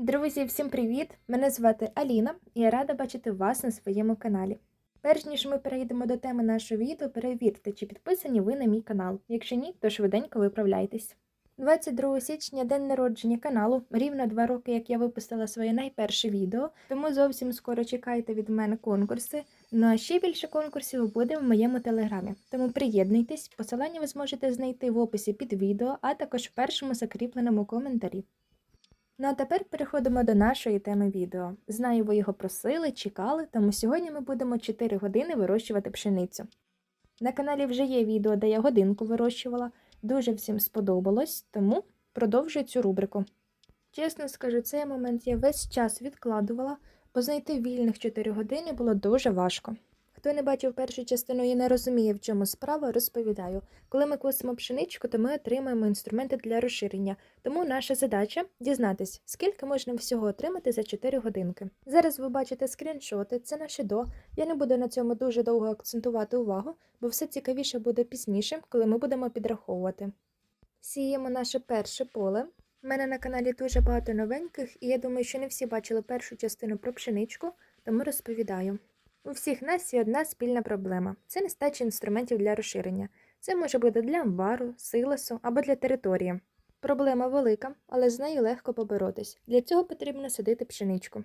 Друзі, всім привіт! Мене звати Аліна і я рада бачити вас на своєму каналі. Перш ніж ми перейдемо до теми нашого відео, перевірте, чи підписані ви на мій канал. Якщо ні, то швиденько виправляйтесь. 22 січня день народження каналу, рівно два роки, як я випустила своє найперше відео, тому зовсім скоро чекайте від мене конкурси. Ну а ще більше конкурсів буде в моєму телеграмі. Тому приєднуйтесь, посилання ви зможете знайти в описі під відео, а також в першому закріпленому коментарі. Ну а тепер переходимо до нашої теми відео. Знаю, ви його просили, чекали, тому сьогодні ми будемо 4 години вирощувати пшеницю. На каналі вже є відео, де я годинку вирощувала. Дуже всім сподобалось, тому продовжую цю рубрику. Чесно скажу, цей момент я весь час відкладувала, бо знайти вільних 4 години було дуже важко. Хто не бачив першу частину і не розуміє, в чому справа, розповідаю. Коли ми косимо пшеничку, то ми отримаємо інструменти для розширення. Тому наша задача дізнатись, скільки можна всього отримати за 4 годинки. Зараз ви бачите скріншоти, це наше до. Я не буду на цьому дуже довго акцентувати увагу, бо все цікавіше буде пізніше, коли ми будемо підраховувати. Сіємо наше перше поле. У мене на каналі дуже багато новеньких, і я думаю, що не всі бачили першу частину про пшеничку, тому розповідаю. У всіх нас є одна спільна проблема це нестача інструментів для розширення. Це може бути для амбару, силосу або для території. Проблема велика, але з нею легко поборотись. Для цього потрібно садити пшеничку.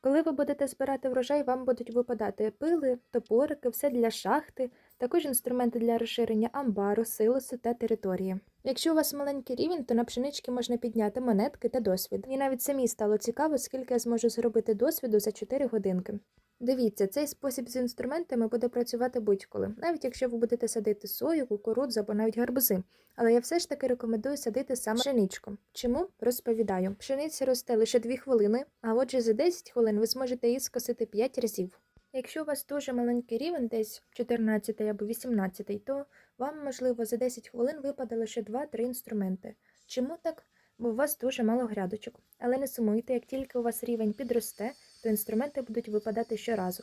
Коли ви будете збирати врожай, вам будуть випадати пили, топорики, все для шахти, також інструменти для розширення амбару, силосу та території. Якщо у вас маленький рівень, то на пшенички можна підняти монетки та досвід. І навіть самі стало цікаво, скільки я зможу зробити досвіду за 4 годинки. Дивіться, цей спосіб з інструментами буде працювати будь-коли, навіть якщо ви будете садити сою, кукурудзу або навіть гарбузи. Але я все ж таки рекомендую садити саме пшеничку. Чому? Розповідаю. Пшениця росте лише 2 хвилини, а отже за 10 хвилин ви зможете її скосити 5 разів. Якщо у вас дуже маленький рівень, десь 14 або 18, то вам, можливо, за 10 хвилин випаде лише 2-3 інструменти. Чому так? Бо у вас дуже мало грядочок. Але не сумуйте, як тільки у вас рівень підросте, то інструменти будуть випадати щоразу.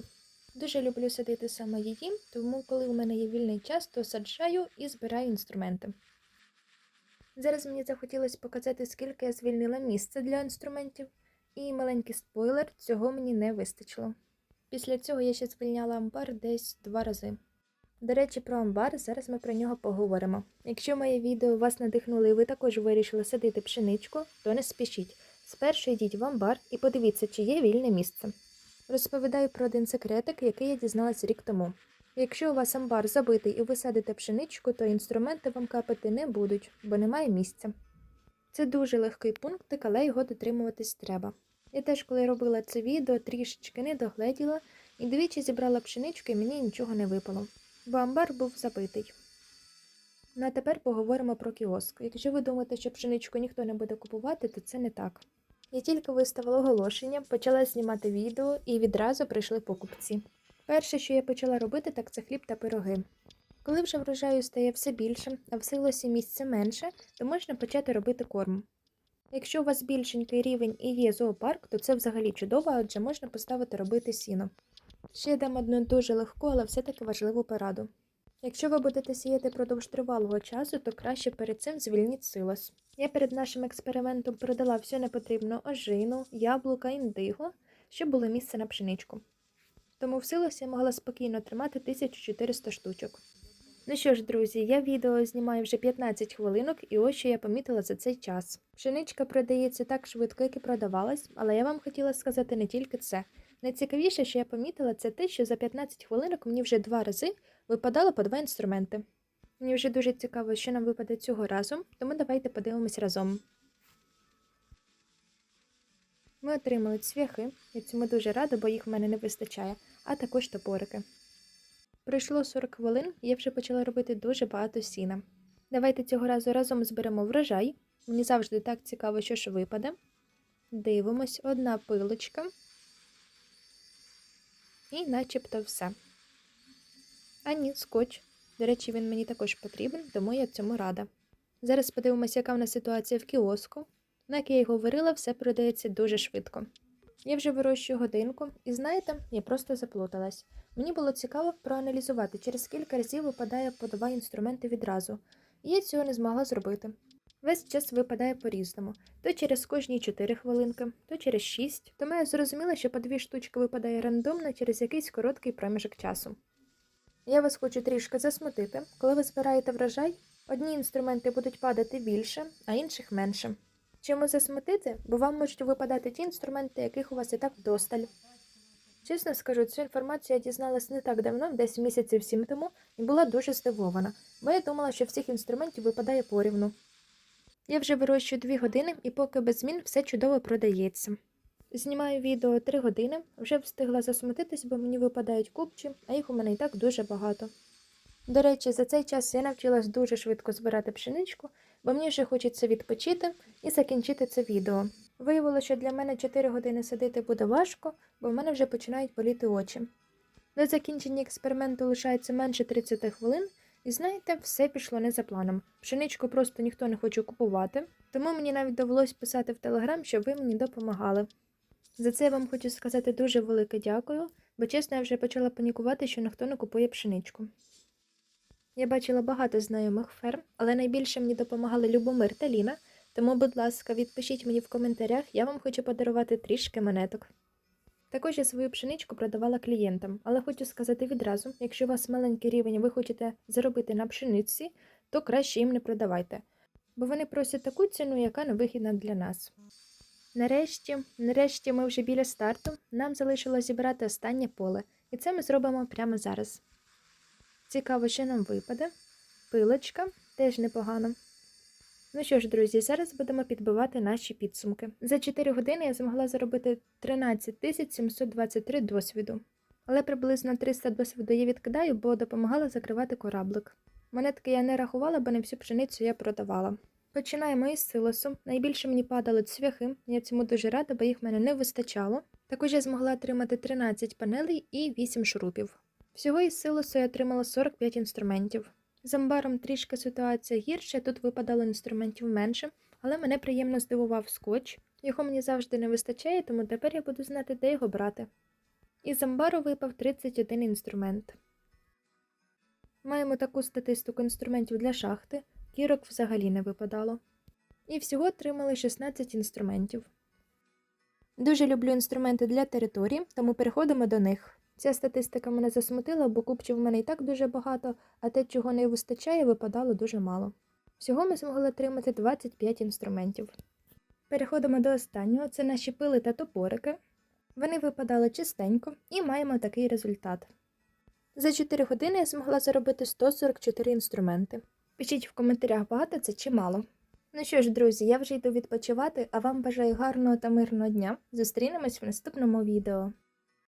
Дуже люблю садити саме її, тому коли у мене є вільний час, то саджаю і збираю інструменти. Зараз мені захотілося показати, скільки я звільнила місця для інструментів, і маленький спойлер, цього мені не вистачило. Після цього я ще звільняла амбар десь два рази. До речі, про амбар, зараз ми про нього поговоримо. Якщо моє відео вас надихнуло і ви також вирішили садити пшеничку, то не спішіть. Спершу йдіть в амбар і подивіться, чи є вільне місце. Розповідаю про один секретик, який я дізналась рік тому. Якщо у вас амбар забитий і ви садите пшеничку, то інструменти вам капати не будуть, бо немає місця. Це дуже легкий пунктик, але його дотримуватись треба. Я теж, коли робила це відео, трішечки не догледіла і двічі зібрала пшеничку і мені нічого не випало, бо амбар був забитий. Ну а тепер поговоримо про кіоск. Якщо ви думаєте, що пшеничку ніхто не буде купувати, то це не так. Я тільки виставила оголошення, почала знімати відео і відразу прийшли покупці. Перше, що я почала робити, так це хліб та пироги. Коли вже врожаю стає все більше, а в силосі місця менше, то можна почати робити корм. Якщо у вас більшенький рівень і є зоопарк, то це взагалі чудово, адже можна поставити робити сіно. Ще дам одну дуже легку, але все-таки важливу пораду. Якщо ви будете сіяти продовж тривалого часу, то краще перед цим звільніть силос. Я перед нашим експериментом продала всю непотрібну ожину, яблука, індиго, щоб було місце на пшеничку. Тому в силосі я могла спокійно тримати 1400 штучок. Ну що ж, друзі, я відео знімаю вже 15 хвилинок, і ось що я помітила за цей час. Пшеничка продається так швидко, як і продавалась, але я вам хотіла сказати не тільки це. Найцікавіше, що я помітила, це те, що за 15 хвилинок мені вже два рази випадало по два інструменти. Мені вже дуже цікаво, що нам випаде цього разу, тому давайте подивимось разом. Ми отримали цвяхи, я цьому дуже рада, бо їх в мене не вистачає, а також топорики. Пройшло 40 хвилин, я вже почала робити дуже багато сіна. Давайте цього разу разом зберемо врожай. Мені завжди так цікаво, що ж випаде. Дивимось, одна пилочка. І начебто все. А ні, скотч. До речі, він мені також потрібен, тому я цьому рада. Зараз подивимося, яка в нас ситуація в кіоску. Як я й говорила, все продається дуже швидко. Я вже вирощую годинку, і знаєте, я просто заплуталась. Мені було цікаво проаналізувати, через скільки разів випадає по два інструменти відразу, і я цього не змогла зробити. Весь час випадає по-різному. То через кожні 4 хвилинки, то через 6. Тому я зрозуміла, що по дві штучки випадає рандомно через якийсь короткий проміжок часу. Я вас хочу трішки засмутити. Коли ви збираєте врожай, одні інструменти будуть падати більше, а інших менше. Чому засмутити? Бо вам можуть випадати ті інструменти, яких у вас і так вдосталь. Чесно скажу, цю інформацію я дізналась не так давно, десь місяців сім тому, і була дуже здивована, бо я думала, що всіх інструментів випадає порівну. Я вже вирощую дві години і поки без змін все чудово продається. Знімаю відео 3 години, вже встигла засмутитись, бо мені випадають купчі, а їх у мене і так дуже багато. До речі, за цей час я навчилась дуже швидко збирати пшеничку, бо мені вже хочеться відпочити і закінчити це відео. Виявилося, що для мене 4 години сидіти буде важко, бо в мене вже починають боліти очі. До закінчення експерименту лишається менше 30 хвилин, і знаєте, все пішло не за планом. Пшеничку просто ніхто не хоче купувати, тому мені навіть довелось писати в телеграм, щоб ви мені допомагали. За це я вам хочу сказати дуже велике дякую, бо чесно, я вже почала панікувати, що ніхто не купує пшеничку. Я бачила багато знайомих ферм, але найбільше мені допомагали Любомир та Ліна, тому, будь ласка, відпишіть мені в коментарях, я вам хочу подарувати трішки монеток. Також я свою пшеничку продавала клієнтам, але хочу сказати відразу: якщо у вас маленький рівень ви хочете заробити на пшениці, то краще їм не продавайте, бо вони просять таку ціну, яка не вигідна для нас. Нарешті, нарешті ми вже біля старту. Нам залишилось зібрати останнє поле, і це ми зробимо прямо зараз. Цікаво, що нам випаде. Пилочка теж непогано. Ну що ж, друзі, зараз будемо підбивати наші підсумки. За 4 години я змогла заробити 13 723 досвіду. Але приблизно 300 досвіду я відкидаю, бо допомагала закривати кораблик. Монетки я не рахувала, бо не всю пшеницю я продавала. Починаємо із силосу. Найбільше мені падали цвяхи, я цьому дуже рада, бо їх в мене не вистачало. Також я змогла отримати 13 панелей і 8 шурупів. Всього із силосу я отримала 45 інструментів. З амбаром трішки ситуація гірша, тут випадало інструментів менше, але мене приємно здивував скотч. Його мені завжди не вистачає, тому тепер я буду знати, де його брати. Із амбару випав 31 інструмент. Маємо таку статистику інструментів для шахти, кірок взагалі не випадало. І всього отримали 16 інструментів. Дуже люблю інструменти для території, тому переходимо до них. Ця статистика мене засмутила, бо купчів в мене і так дуже багато, а те, чого не вистачає, випадало дуже мало. Всього ми змогли отримати 25 інструментів. Переходимо до останнього це наші пили та топорики. Вони випадали чистенько і маємо такий результат. За 4 години я змогла заробити 144 інструменти. Пишіть в коментарях, багато це чи мало. Ну що ж, друзі, я вже йду відпочивати, а вам бажаю гарного та мирного дня. Зустрінемось в наступному відео.